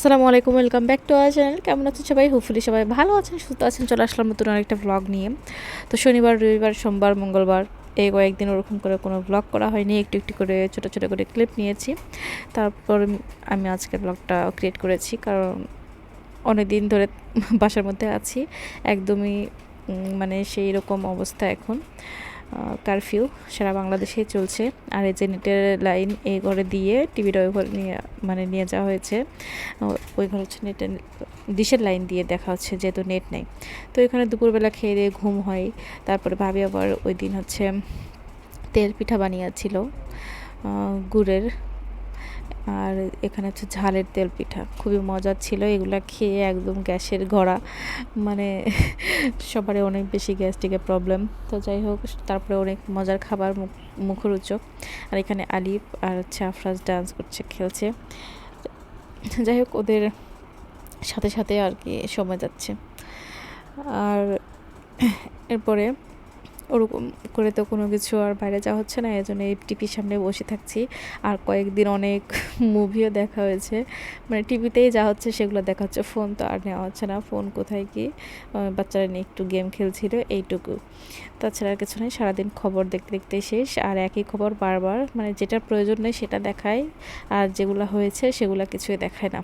আসসালামু আলাইকুম, welcome back to our channel. কেমন আছেন সবাই? হোপফুলি সবাই ভালো আছেন, সুস্থ আছেন। চলে আসলাম নতুন আরেকটা ব্লগ নিয়ে। তো শনিবার, রবিবার, সোমবার, মঙ্গলবার এই কয়েকদিন ওরকম করে কোনো ব্লগ করা হয়নি। একটু একটু করে ছোটো ছোটো করে ক্লিপ নিয়েছি। তারপর আমি আজকে ব্লগটা ক্রিয়েট করেছি কারণ অনেক দিন ধরে বাসার মধ্যে আছি। একদমই মানে সেই রকম অবস্থা এখন। কারফিউ সারা বাংলাদেশেই চলছে। আর এই যে নেটের লাইন এই ঘরে দিয়ে টিভিটা ওই ঘরে নিয়ে মানে নিয়ে যাওয়া হয়েছে। ওই ঘরে হচ্ছে নেটের, ডিশের লাইন দিয়ে দেখা হচ্ছে যেহেতু নেট নেই। তো এখানে দুপুরবেলা খেয়ে দিয়ে ঘুম হয়। তারপরে ভাবি আবার ওই দিন হচ্ছে তেল পিঠা বানিয়েছিল গুড়ের। আর এখানে হচ্ছে ঝালের তেল পিঠা। খুবই মজার ছিল, এগুলো খেয়ে একদম গ্যাসের ঘোড়া মানে সবারই অনেক বেশি গ্যাস্ট্রিকের প্রবলেম। তো যাই হোক, তারপরে অনেক মজার খাবার মুখ মুখরোচক। আর এখানে আলিফ আর হচ্ছে আফরাজ ডান্স করছে, খেলছে। যাই হোক, ওদের সাথে সাথে আর কি সময় যাচ্ছে। আর এরপরে ওরকম করে তো কোনো কিছু আর বাইরে যাওয়া হচ্ছে না এই জন্য এই টিভির সামনে বসে থাকছি। আর কয়েকদিন অনেক মুভিও দেখা হয়েছে। মানে টিভিতেই যা হচ্ছে সেগুলো দেখা হচ্ছে। ফোন তো আর নেওয়া হচ্ছে না। ফোন কোথায় কি? বাচ্চারা নিয়ে একটু গেম খেলছিল, এইটুকু। তাছাড়া আর কিছু নেই। সারাদিন খবর দেখতে দেখতে শেষ। আর একই খবর বারবার মানে যেটা প্রয়োজন নেই সেটা দেখায় আর যেগুলো হয়েছে সেগুলো কিছুই দেখায় না।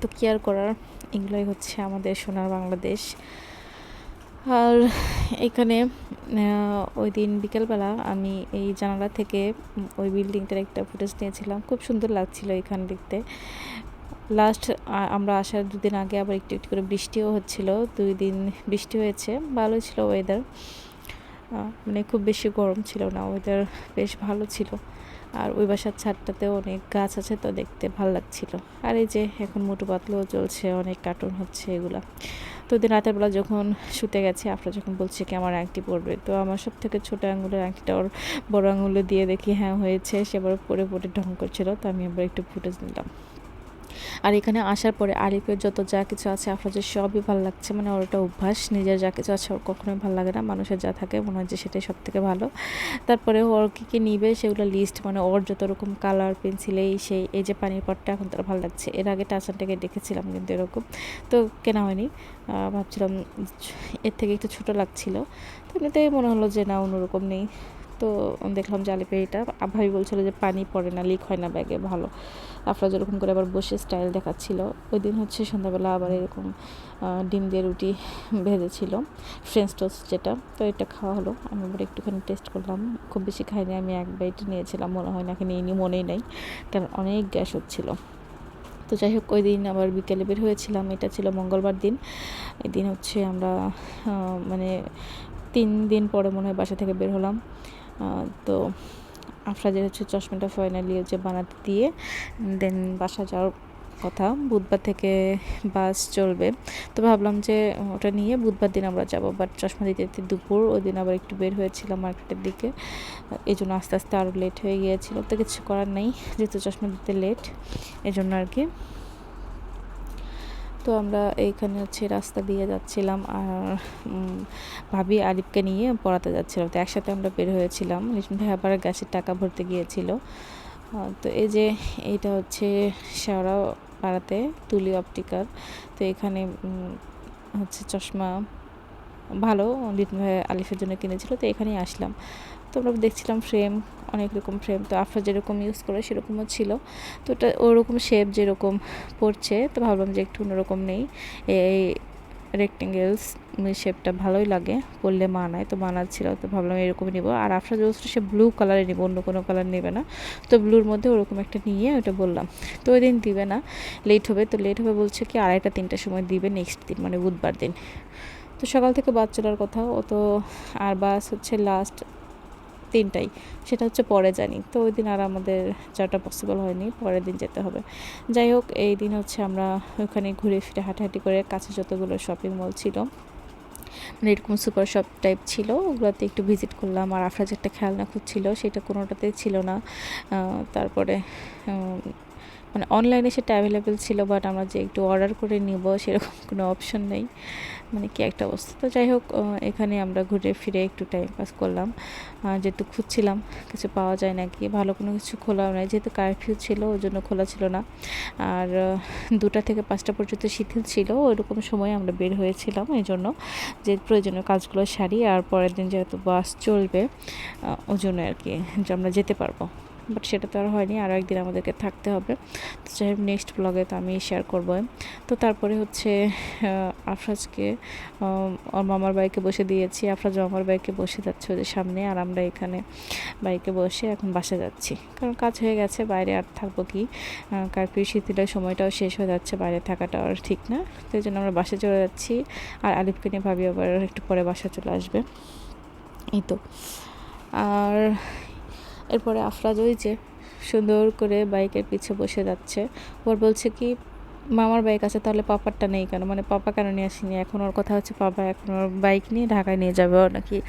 তো কি আর করার? এগুলোই হচ্ছে আমাদের সোনার বাংলাদেশ। আর এখানে ওই দিন বিকেলবেলা আমি এই জানালা থেকে ওই বিল্ডিংটার একটা ফুটেজ নিয়েছিলাম। খুব সুন্দর লাগছিল এখানে দেখতে। লাস্ট আমরা আসার দুদিন আগে আবার একটু একটু করে বৃষ্টিও হচ্ছিল। দুই দিন বৃষ্টি হয়েছে ভালো ছিল ওয়েদার মানে খুব বেশি গরম ছিল না ওয়েদার বেশ ভালো ছিল। আর ওই বাসার ছাদটাতেও অনেক গাছ আছে তো দেখতে ভালো লাগছিল। আর এই যে এখন মোটু পাতলাও চলছে অনেক কার্টুন হচ্ছে এগুলা। তো দিন রাতের বেলা যখন শুতে গেছে আপনার যখন বলছে কি আমার আংটি পড়বে তো আমার সব থেকে ছোটো আঙুলের আংটিটা ওর বড় আঙুলে দিয়ে দেখি হ্যাঁ হয়েছে সেবার পরে পরে ঢং করছিল, তো আমি আবার একটু ফুটেজ নিলাম। আর এখানে আসার পরে আলিফের যত যা কিছু আছে আফরোজের সবই ভালো লাগছে। মানে ওর একটা অভ্যাস, নিজের যা কিছু আছে ওর কখনোই ভালো লাগে না, মানুষের যা থাকে মনে হয় যে সেটাই সব থেকে ভালো। তারপরে ওর কী কী নিবে সেগুলো লিস্ট মানে ওর যত রকম কালার পেন্সিল এই সেই, এই যে পানির পটটা এখন তার ভালো লাগছে। এর আগে টাচানটাকে দেখেছিলাম কিন্তু এরকম, তো কেনা হয়নি। ভাবছিলাম এর থেকে একটু ছোটো লাগছিল। তো এমনিতেই মনে হলো যে না, অন্যরকম নেই। তো দেখলাম যে আলিপে এটা। ভাবি বলছিল যে পানি পড়ে না লিক হয় না ব্যাগে, ভালো। আপনারা যেরকম করে আবার বসে স্টাইল দেখাচ্ছিল। ওই দিন হচ্ছে সন্ধ্যাবেলা আবার এরকম ডিম দিয়ে রুটি ভেজেছিল ফ্রেঞ্চ টোস্ট যেটা। তো এটা খাওয়া হলো। আমি আবার একটুখানি টেস্ট করলাম। খুব বেশি খাইনি, আমি এক বাইট নিয়েছিলাম। মনে হয় নাকি নিয়ে নিই মনেই নাই। কারণ অনেক গ্যাস হচ্ছিল। তো যাই হোক, ওই দিন আবার বিকেলে বের হয়েছিলাম। এটা ছিল মঙ্গলবার দিন। এই দিন হচ্ছে আমরা মানে তিন দিন পরে মনে হয় বাসা থেকে বের হলাম। তো আফরাজের হচ্ছে চশমাটা ফাইনালি হচ্ছে বানাতে দিয়ে দেন বাসা যাওয়ার কথা। বুধবার থেকে বাস চলবে। তো ভাবলাম যে ওটা নিয়ে বুধবার দিন আমরা যাব বাট চশমা দিতে দিতে দুপুর, ওই দিন আবার একটু বের হয়েছিলাম মার্কেটের দিকে। এই জন্য আস্তে আস্তে আরও লেট হয়ে গিয়েছিল, তো কিছু করার নেই, যেহেতু চশমা দিতে লেট এই জন্য আর কি। তো আমরা এইখানে হচ্ছে রাস্তা দিয়ে যাচ্ছিলাম আর ভাবি আরিফকে নিয়ে পড়াতে যাচ্ছিলাম তো একসাথে আমরা বের হয়েছিলাম। রেশমি ভাই আবার গ্যাসের টাকা ভরতে গিয়েছিল। তো এই যে এইটা হচ্ছে শেওড়া পাড়াতে তুলি অপটিকার। তো এখানে হচ্ছে চশমা ভালো লিটন ভাই আলিফের জন্য কিনেছিল, তো এখানেই আসলাম। তো আমরা দেখছিলাম ফ্রেম অনেক রকম ফ্রেম তো আফরা যেরকম ইউজ করে সেরকমও ছিল। তো ওটা ওরকম শেপ যেরকম পড়ছে, তো ভাবলাম যে একটু অন্যরকম নেই। এই রেক্টেঙ্গেলস শেপটা ভালোই লাগে পরলে মানায়, তো মানাচ্ছিল, তো ভাবলাম এরকমই নেব। আর আফরা জোস সে ব্লু কালারে নেব, অন্য কোনো কালার নেবে না। তো ব্লুর মধ্যে ওরকম একটা নিয়ে ওটা বললাম। তো ওই দিন দিবে না লেট হবে, তো লেট হবে বলছে কি আড়াইটা, তিনটার সময় দিবে নেক্সট দিন মানে বুধবার দিন। তো সকাল থেকে বাস চলার কথা, ও তো আর বাস হচ্ছে লাস্ট তিনটাই সেটা হচ্ছে পরে জানি। তো ওই দিন আর আমাদের যাওয়াটা পসিবল হয়নি, পরের দিন যেতে হবে। যাই হোক, এই দিন হচ্ছে আমরা ওখানে ঘুরে ফিরে হাঁটাহাঁটি করে কাছে যতগুলো শপিং মল ছিল মানে এরকম সুপার শপ টাইপ ছিল, ওগুলোতে একটু ভিজিট করলাম। আর আফরাজ একটা খেলনা খুঁজছিল সেটা কোনোটাতেই ছিল না। তারপরে মানে অনলাইনে সেটা অ্যাভেলেবেল ছিল বাট আমরা যে একটু অর্ডার করে নিব, সেরকম কোনো অপশন নেই। মানে কি একটা অবস্থা। তো যাই হোক এখানে আমরা ঘুরে ফিরে একটু টাইম পাস করলাম। যেহেতু খুঁজছিলাম, কিছু পাওয়া যায় নাকি? ভালো কোনো কিছু খোলা নাই, যেহেতু কারফিউ ছিল, ওই জন্য খোলা ছিল না। আর দুটা থেকে পাঁচটা পর্যন্ত শিথিল ছিল, ওইরকম সময় আমরা বের হয়েছিলাম, এই জন্য যে প্রয়োজনীয় কাজগুলো সারি, আর পরের দিন যেহেতু বাস চলবে ওই জন্য আর কি যে আমরা যেতে পারব। বাট সেটা তো আর হয়নি আরও একদিন আমাদেরকে থাকতে হবে। তো যাই হোক নেক্সট ব্লগে তো আমি শেয়ার করব। তো তারপরে হচ্ছে আফরাজকে ওর মামার বাইকে বসে দিয়েছি। আফরাজ মামার বাইকে বসে যাচ্ছে ওদের সামনে, আর আমরা এখানে বাইকে বসে এখন বাসা যাচ্ছি। কারণ কাজ হয়ে গেছে, বাইরে আর থাকব কি? কার্ফিউ শীতলের সময়টাও শেষ হয়ে যাচ্ছে, বাইরে থাকাটা আর ঠিক না। তো এই জন্য আমরা বাসে চলে যাচ্ছি। আর আলিফকে নিয়ে ভাবি আবার একটু পরে বাসা চলে আসবে। এই তো। আর এরপরে আফরাজ ওই যে সুন্দর করে বাইকের পিছে বসে যাচ্ছে। ওর বলছে কি, মামার বাইক আছে, তাহলে পাপারটা নেই কেন? মানে পাপা কেন নিয়ে আসিনি? এখন ওর কথা হচ্ছে, পাপা এখন ওর বাইক নিয়ে ঢাকায় নিয়ে যাবে, ওর নাকি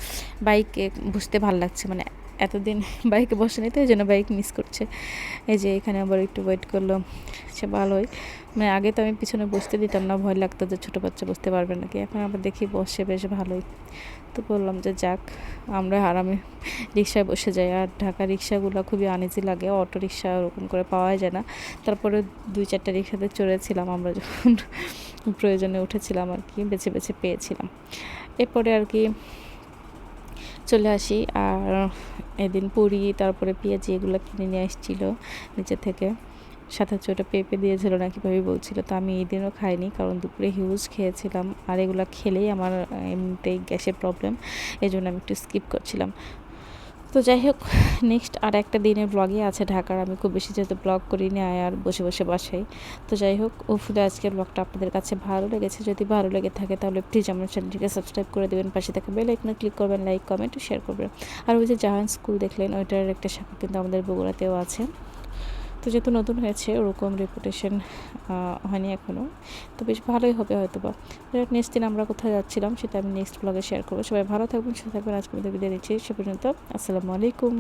বাইকে বুঝতে ভালো লাগছে। মানে এতদিন বাইকে বসে নিতে এই জন্য বাইক মিস করছে। এই যে এখানে আবার একটু ওয়েট করল, সে ভালোই। মানে আগে তো আমি পিছনে বসতে দিতাম না, ভয় লাগতো যে ছোটো বাচ্চা বসতে পারবে নাকি। এখন আবার দেখি বসে বেশ ভালোই। তো বললাম যে যাক, আমরা আরামে রিক্সায় বসে যাই। আর ঢাকা রিক্সাগুলো খুবই আনিজি লাগে অটো রিক্সা ওরকম করে পাওয়া যায় না। তারপরে দুই চারটা রিক্সাতে চড়েছিলাম আমরা যখন প্রয়োজনে উঠেছিলাম আর কি, বেছে বেছে পেয়েছিলাম। এরপরে আর কি চলে আসি। আর এদিন পুরি, তারপরে পেঁয়াজি এগুলো কিনে নিয়ে এসেছিল নিচে থেকে। সাথে ওটা পেঁপে দিয়েছিল না কীভাবে বলছিল, তো আমি এই দিনও খাইনি কারণ দুপুরে হিউজ খেয়েছিলাম। আর এগুলো খেলেই আমার এমনিতেই গ্যাসের প্রবলেম এই জন্য আমি একটু স্কিপ করছিলাম। তো যাই হোক নেক্সট আর একটা দিনে ব্লগই আছে ঢাকার। আমি খুব বেশি যেহেতু ব্লগ করিনি, আয় আর বসে বসে বাসাই তো যাই হোক ও ফুলে আজকের ব্লগটা আপনাদের কাছে ভালো লেগেছে? যদি ভালো লেগে থাকে, তাহলে প্লিজ আমার চ্যানেলটিকে সাবস্ক্রাইব করে দেবেন। পাশে থাকা বেল আইকনে ক্লিক করবেন লাইক কমেন্ট শেয়ার করবেন। আর ওই যে জাহান স্কুল দেখলেন, ওইটার একটা শাখা কিন্তু আমাদের বগুড়াতেও আছে। তো যেহেতু নতুন হয়েছে, ওরকম রেপুটেশন হয়নি এখনও তো বেশ ভালোই হবে হয়তো বা নেক্সট দিন আমরা কোথায় যাচ্ছিলাম সেটা আমি নেক্সট ব্লগে শেয়ার করব। সবাই ভালো থাকবেন, সুস্থ থাকবেন। আজকে বিদায় দিচ্ছি সে পর্যন্ত, আসসালামু আলাইকুম।